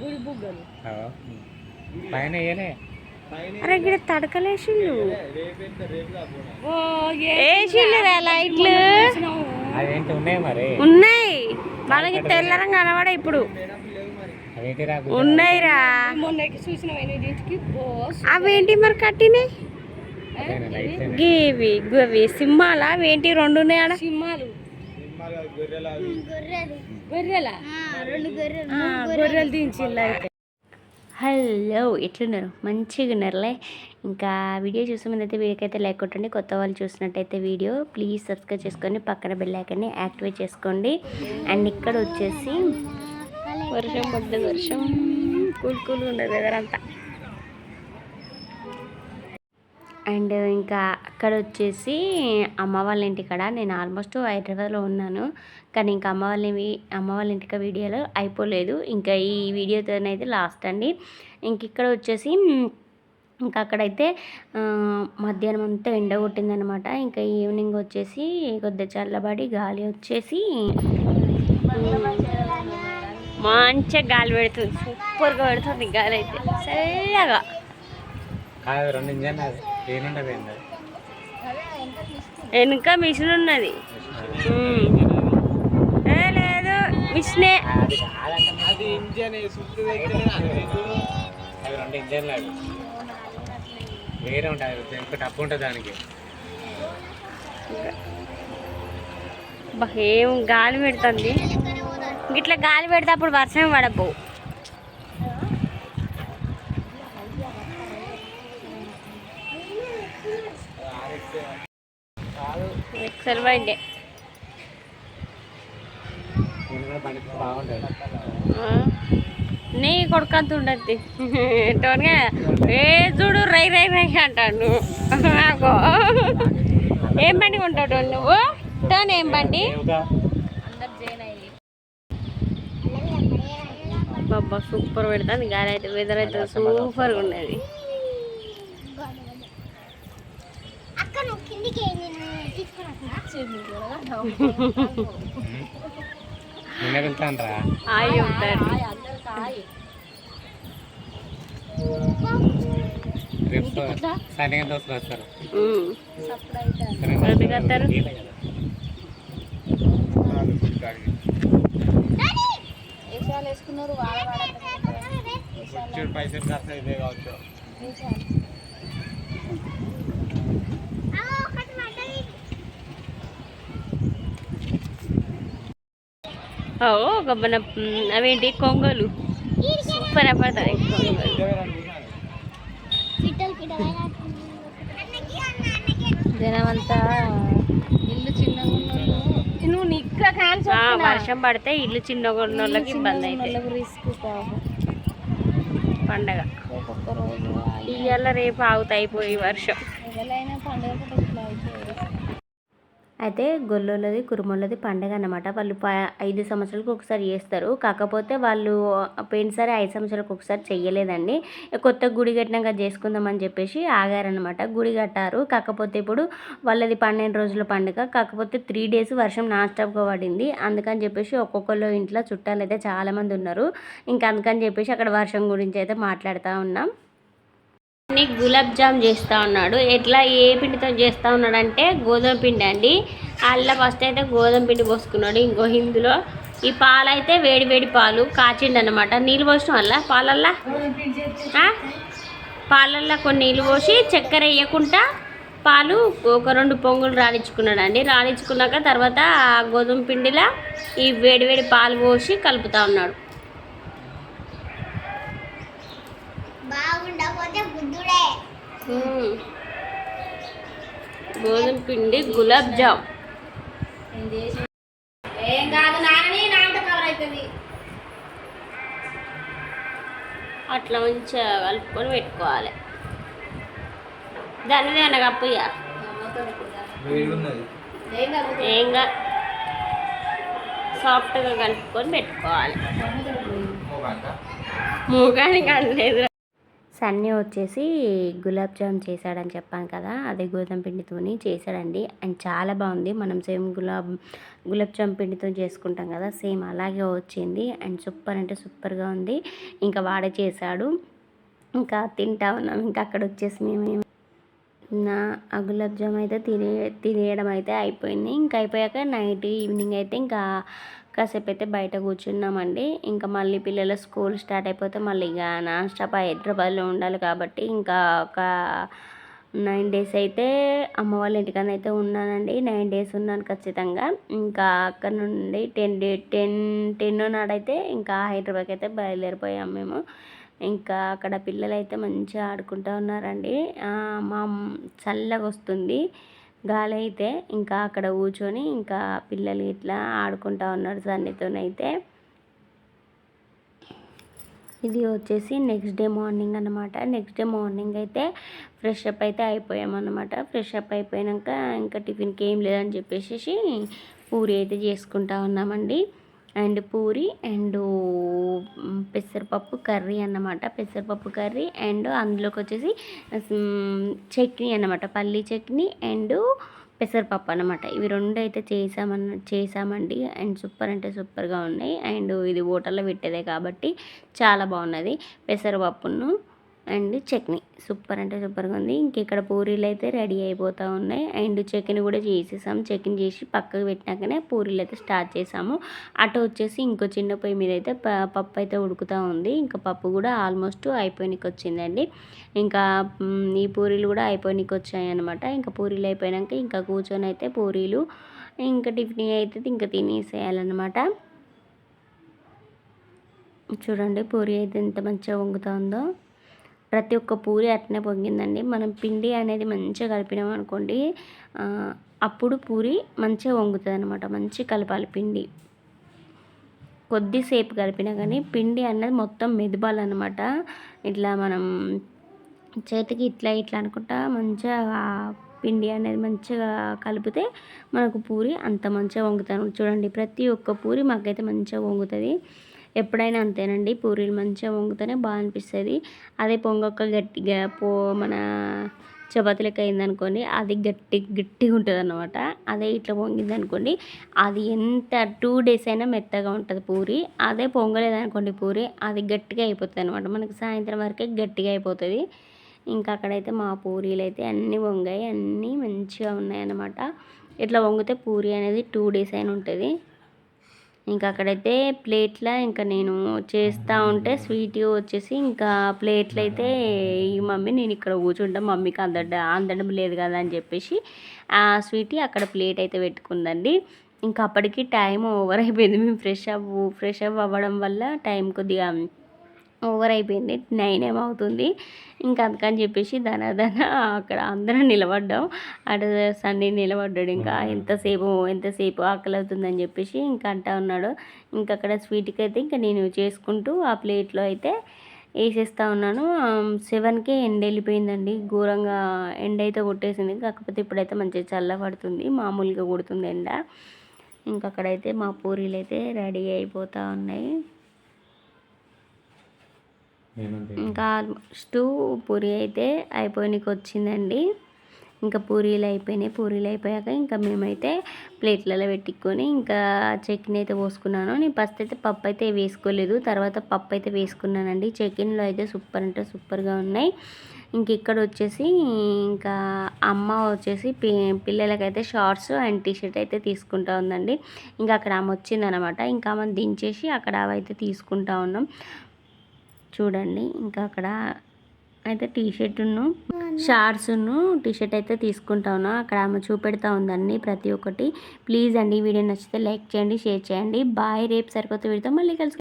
గుడి బుగ్గలు. పైన ఏనే అరే ఇక్కడ తడకలేసిండు. వేసిండు లైట్లు? అవేంటి ఉన్నాయి మరి? ఉన్నాయి. వాళ్ళకి తెల్లరం కనబడ ఇప్పుడు. ఉన్నాయిరా. అవేంటి మరి కట్టినాయి? గేవి గవి సింహాలా? అవేంటి రెండు ఉన్నాయి? ఆడ సింహాలు గొర్రెల గొర్రెలు దించిల్లు అయితే. హలో ఎట్లున్నారు? మంచిగా ఉన్నారులే. ఇంకా వీడియో చూసే ముందు అయితే వీడియోకైతే లైక్ కొట్టండి. కొత్త వాళ్ళు చూసినట్టయితే వీడియో ప్లీజ్ సబ్స్క్రైబ్ చేసుకోండి పక్కన బెల్ ఐకాన్ని యాక్టివేట్ చేసుకోండి. అండ్ ఇక్కడ వచ్చేసి వర్షం పడ్డది వర్షం. కూల్ కూల్ ఉండదు వెదర్ అంతా అండ్ ఇంకా అక్కడ వచ్చేసి అమ్మ వాళ్ళ ఇంటికాడ నేను ఆల్మోస్ట్ హైదరాబాద్లో ఉన్నాను. కానీ ఇంకా అమ్మ వాళ్ళ అమ్మ వాళ్ళ ఇంటికి వీడియోలు అయిపోలేదు. ఇంకా ఈ వీడియోతోనైతే లాస్ట్ అండి. ఇంక ఇక్కడ వచ్చేసి ఇంకా అక్కడైతే మధ్యాహ్నం అంతా ఎండ కొట్టిందనమాట. ఇంకా ఈవినింగ్ వచ్చేసి కొద్దిగా చల్లబడి గాలి వచ్చేసి మంచిగా గాలి పెడుతుంది. సూపర్గా పెడుతుంది గాలి అయితే. చల్లగా. కాదు రెండు ఇంజన్ అది. ఏనుండదు ఏంది వెనుక మిషన్ ఉన్నది. ఏ లేదు మిషనే. అది అది ఇంజన్ అవి రెండు ఇంజన్లు అవి. వేరే ఉంటుంది ఇంకో డబ్బు ఉంటుంది దానికి. ఏం గాలి పెడుతుంది. ఇట్లా గాలి పెడితే అప్పుడు వర్షం పడపో ఆ, నీ కొడుకంత ఉండద్ది. టోన్గా ఏ చూడు రై రై రై అంటాడు. ఆగో ఏం బండి టోన్ నువ్వు? టోన్ ఏం బండి? బాబా సూపర్ పెడుతుంది. గాలి అయితే వెదర్ అయితే సూపర్గా ఉన్నది. నిన్న వెళ్తాను రా ఆయి ఉంటారు రేపు వస్తారు. ఎందుకు వస్తారు? వేసుకున్నారు పైసలు ఖర్చు అయితే కావచ్చు. ఓ గబ్బన మ్, అవేంటి? కొంగలు. సూపర్ పడుతుంది కొంగలు. జనం అంతా ఇల్లు చిన్నగా నువ్వు నిక్క వర్షం పడితే ఇల్లు చిన్నగా ఉన్న వాళ్ళకి ఇబ్బంది అయితే రిస్క్ పండగ. ఇవాళ రేపు ఆగుతాయి పోయి వర్షం. పండుగ అయితే గొల్లోళ్ళది కురుమోళ్ళది పండగ అన్నమాట. వాళ్ళు ప- ఐదు సంవత్సరాలకు ఒకసారి చేస్తారు. కాకపోతే వాళ్ళు పోయినసారి ఐదు సంవత్సరాలకు ఒకసారి చెయ్యలేదండి. కొత్త గుడి కట్టినాక చేసుకుందామని చెప్పేసి ఆగారనమాట గుడి కట్టారు. కాకపోతే ఇప్పుడు వాళ్ళది పన్నెండు రోజుల పండుగ. కాకపోతే త్రీ డేస్ వర్షం నాన్ స్టాప్గా పడింది. అందుకని చెప్పేసి ఒక్కొక్కళ్ళు ఇంట్లో చుట్టాలు అయితే చాలామంది ఉన్నారు. ఇంకా అందుకని చెప్పేసి అక్కడ వర్షం గురించి అయితే మాట్లాడుతూ ఉన్నాం. గులాబ్ జామ్ చేస్తూ ఉన్నాడు. ఎట్లా ఏ పిండితో చేస్తూ ఉన్నాడంటే గోధుమ పిండి అండి. అల్ల ఫస్ట్ అయితే గోధుమ పిండి పోసుకున్నాడు. ఇంకో హిందులో ఈ పాలు అయితే వేడి వేడి పాలు కాచిండు అనమాట నీళ్ళు పోసిన వల్ల పాలల్లా? పాలల్లో కొన్ని నీళ్ళు పోసి చక్కెర వేయకుండా పాలు ఒక రెండు పొంగులు రాణించుకున్నాడు అండి రాణించుకున్నాక తర్వాత ఆ గోధుమ పిండిలో ఈ వేడి వేడి పాలు పోసి కలుపుతా ఉన్నాడు. మ్మ్. గోధుమ పిండి గులాబ్ జామ్. ఏం కాదు నాని నాంట కవర్ అవుతుంది అట్లా మంచిగా కలుపుకొని పెట్టుకోవాలి. దాని మీద కప్పు ఇక ఏంగా సాఫ్ట్గా కలుపుకొని పెట్టుకోవాలి. మూగానికి అనలేదు సన్నీ వచ్చేసి గులాబ్ జామ్ చేశాడని చెప్పాను కదా అదే గోధుమ పిండితోని చేశాడండి. అండ్ చాలా బాగుంది. మనం సేమ్ గులాబ్ గులాబ్ జామ్ పిండితో చేసుకుంటాం కదా సేమ్ అలాగే వచ్చింది. అండ్ సూపర్ అంటే సూపర్గా ఉంది. ఇంకా వాడే చేశాడు. ఇంకా తింటా ఉన్నాం. ఇంకా అక్కడ వచ్చేసి మేము నా ఆ గులాబ్ జామ్ అయితే తినే తినేయడం అయితే అయిపోయింది. ఇంకా అయిపోయాక నైట్ ఈవినింగ్ అయితే ఇంకా కాసేపు అయితే బయట కూర్చున్నామండి. ఇంకా మళ్ళీ పిల్లల స్కూల్ స్టార్ట్ అయిపోతే మళ్ళీ ఇక నాన్ స్టాప్ హైదరాబాద్లో ఉండాలి కాబట్టి ఇంకా ఒక నైన్ డేస్ అయితే అమ్మ వాళ్ళ ఇంటికన్నా అయితే ఉన్నానండి. నైన్ డేస్ ఉన్నాను ఖచ్చితంగా. ఇంకా అక్కడ నుండి టెన్ డే టెన్ టెన్ నాడైతే ఇంకా హైదరాబాద్కి అయితే బయలుదేరిపోయాము మేము. ఇంకా అక్కడ పిల్లలు అయితే మంచిగా ఆడుకుంటూ ఉన్నారండి. మా చల్లగా వస్తుంది. గాలి అయితే ఇంకా అక్కడ కూర్చొని ఇంకా పిల్లలు ఇట్లా ఆడుకుంటూ ఉన్నారు సన్నితోనైతే ఇది వచ్చేసి నెక్స్ట్ డే మార్నింగ్ అనమాట నెక్స్ట్ డే మార్నింగ్ అయితే ఫ్రెష్ అప్ అయితే అయిపోయామన్నమాట. ఫ్రెష్ అప్ అయిపోయాక ఇంకా టిఫిన్కి ఏం లేదని చెప్పేసి పూరి అయితే చేసుకుంటా ఉన్నామండి. అండ్ పూరి అండ్ పెసరపప్పు కర్రీ అన్నమాట. పెసరపప్పు కర్రీ అండ్ అందులోకి వచ్చేసి చట్నీ అన్నమాట. పల్లీ చట్నీ అండ్ పెసరపప్పు అనమాట ఇవి రెండు అయితే చేసామన్న చేసామండి. అండ్ సూపర్ అంటే సూపర్గా ఉన్నాయి. అండ్ ఇది హోటల్లో పెట్టేదే కాబట్టి చాలా బాగున్నది. పెసరపప్పును అండ్ చట్నీ. సూపర్ అంటే సూపర్గా ఉంది. ఇంక ఇక్కడ పూరీలు అయితే రెడీ అయిపోతూ ఉన్నాయి. అండ్ చికెన్ కూడా చేసేసాం. చికెన్ చేసి పక్కకు పెట్టినాకనే పూరీలు అయితే స్టార్ట్ చేసాము. అటు వచ్చేసి ఇంకో చిన్న పొయ్యి మీద అయితే పప్పు అయితే ఉడుకుతూ ఉంది. ఇంకా పప్పు కూడా ఆల్మోస్ట్ అయిపోయినకి వచ్చిందండి ఇంకా ఈ పూరీలు కూడా అయిపోయినకి వచ్చాయి అనమాట ఇంకా పూరీలు అయిపోయాక ఇంకా కూర్చొని అయితే పూరీలు ఇంకా టిఫిన్ అయితే ఇంకా తినేసేయాలన్నమాట. చూడండి పూరి అయితే ఎంత మంచిగా వంగుతుందో ప్రతి ఒక్క పూరి అట్నే పొంగిందండి. మనం పిండి అనేది మంచిగా కలిపినాం అనుకోండి అప్పుడు పూరి మంచిగా వంగుతుంది అనమాట మంచి కలపాలి పిండి. కొద్దిసేపు కలిపినా కానీ పిండి అన్నది మొత్తం మెదపాలన్నమాట. ఇట్లా మనం చేతికి ఇట్లా ఇట్లా అనుకుంటా మంచిగా పిండి అనేది మంచిగా కలిపితే మనకు పూరి అంత మంచిగా వంగుతాను చూడండి ప్రతి ఒక్క పూరి మాకైతే మంచిగా వంగుతుంది. ఎప్పుడైనా అంతేనండి. పూరీలు మంచిగా వంగితేనే బాగా అనిపిస్తుంది. అదే పొంగొక్క గట్టిగా పో మన చపాతీ లెక్క అయిందనుకోండి అది గట్టి గట్టిగా ఉంటుంది అనమాట అదే ఇట్లా పొంగింది అనుకోండి అది ఎంత టూ డేస్ అయినా మెత్తగా ఉంటుంది పూరి. అదే పొంగలేదనుకోండి పూరి అది గట్టిగా అయిపోతుంది అనమాట మనకి సాయంత్రం వరకే గట్టిగా అయిపోతుంది. ఇంకా అక్కడైతే మా పూరీలు అయితే అన్నీ వంగాయి అన్నీ మంచిగా ఉన్నాయి అన్నమాట ఇట్లా వంగితే పూరి అనేది టూ డేస్ అయినా ఉంటుంది. ఇంకా అక్కడైతే ప్లేట్లో ఇంకా నేను చేస్తూ ఉంటే స్వీట్ వచ్చేసి ఇంకా ప్లేట్లు అయితే ఈ మమ్మీ నేను ఇక్కడ కూర్చుంటా. మమ్మీకి అందడ అందడం లేదు కదా అని చెప్పేసి ఆ స్వీట్ అక్కడ ప్లేట్ అయితే పెట్టుకుందండి. ఇంకా అప్పటికి టైం ఓవర్ అయిపోయింది. మేము ఫ్రెష్ అవ్వు ఫ్రెష్ అప్ అవ్వడం వల్ల టైం కొద్దిగా ఓవర్ అయిపోయింది. నైన్ ఏమవుతుంది ఇంకా అందుకని చెప్పేసి ధన ధన అక్కడ అందరం నిలబడ్డాం. అటు సన్నీ నిలబడ్డాడు. ఇంకా ఎంతసేపు ఎంతసేపు ఆకలి అవుతుందని చెప్పేసి ఇంకా అంటా ఉన్నాడు. ఇంకా అక్కడ స్వీట్కి అయితే ఇంకా నేను చేసుకుంటూ ఆ ప్లేట్లో అయితే వేసేస్తా ఉన్నాను. సెవెన్కే ఎండ వెళ్ళిపోయిందండి. ఘోరంగా ఎండ అయితే కొట్టేసింది. కాకపోతే ఇప్పుడైతే మంచిగా చల్ల పడుతుంది మామూలుగా కొడుతుంది ఎండ. ఇంకా అక్కడైతే మా పూరీలు అయితే రెడీ అయిపోతూ ఉన్నాయి. ఇంకా ఆల్మోస్ట్ పూరి అయితే అయిపోయినకి వచ్చిందండి ఇంకా పూరీలు అయిపోయినాయి. పూరీలు అయిపోయాక ఇంకా మేమైతే ప్లేట్లలో పెట్టుకొని ఇంకా చట్నీ అయితే పోసుకున్నాను. నేను ఫస్ట్ అయితే పప్పు అయితే వేసుకోలేదు. తర్వాత పప్పు అయితే వేసుకున్నానండి. చట్నీలో అయితే సూపర్ అంటే సూపర్గా ఉన్నాయి. ఇంక ఇక్కడ వచ్చేసి ఇంకా అమ్మ వచ్చేసి పి పిల్లలకైతే షార్ట్స్ అండ్ టీషర్ట్ అయితే తీసుకుంటా ఉందండి. ఇంకా అక్కడ ఆమె వచ్చిందనమాట. ఇంకా ఆమె దించేసి అక్కడ అవైతే తీసుకుంటా ఉన్నాం. చూడండి. ఇంకా అక్కడ అయితే టీ షర్ట్ను షార్ట్స్ను టీ షర్ట్ అయితే తీసుకుంటాను. అక్కడ ఆమె చూపెడతా ఉందండి ప్రతి ఒక్కటి. ప్లీజ్ అండి వీడియో నచ్చితే లైక్ చేయండి షేర్ చేయండి. బాయ్. రేపు సరికొత్త వీడితో మళ్ళీ కలిసి